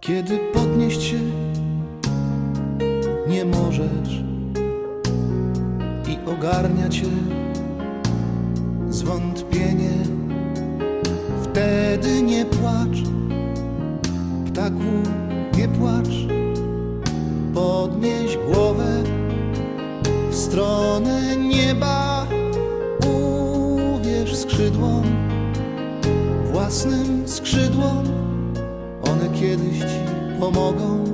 Kiedy podnieść się nie możesz i ogarnia cię zwątpienie, wtedy nie płacz, ptaku, nie płacz, podnieś głowę w stronę nieba, uwierz skrzydłom, własnym skrzydłom, one kiedyś ci pomogą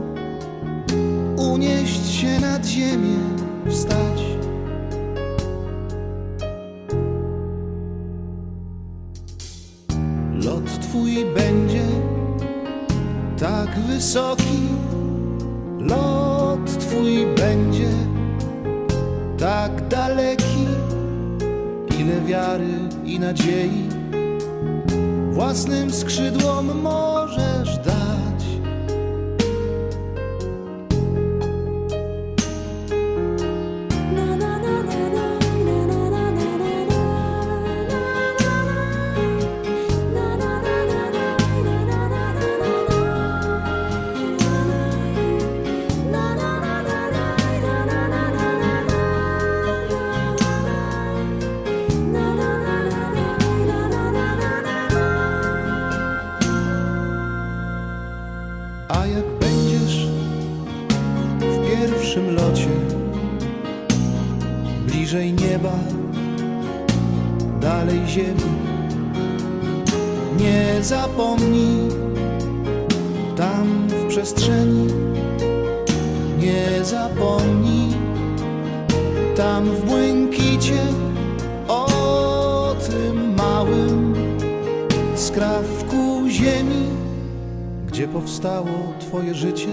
unieść się nad ziemię, wstać. Lot twój będzie tak wysoki, lot twój będzie tak daleki, ile wiary i nadziei własnym skrzydłom możesz A jak będziesz w pierwszym locie. Bliżej nieba, dalej ziemi, nie zapomnij tam w przestrzeni, nie zapomnij tam w błękicie o tym małym skrawku ziemi gdzie powstało Twoje życie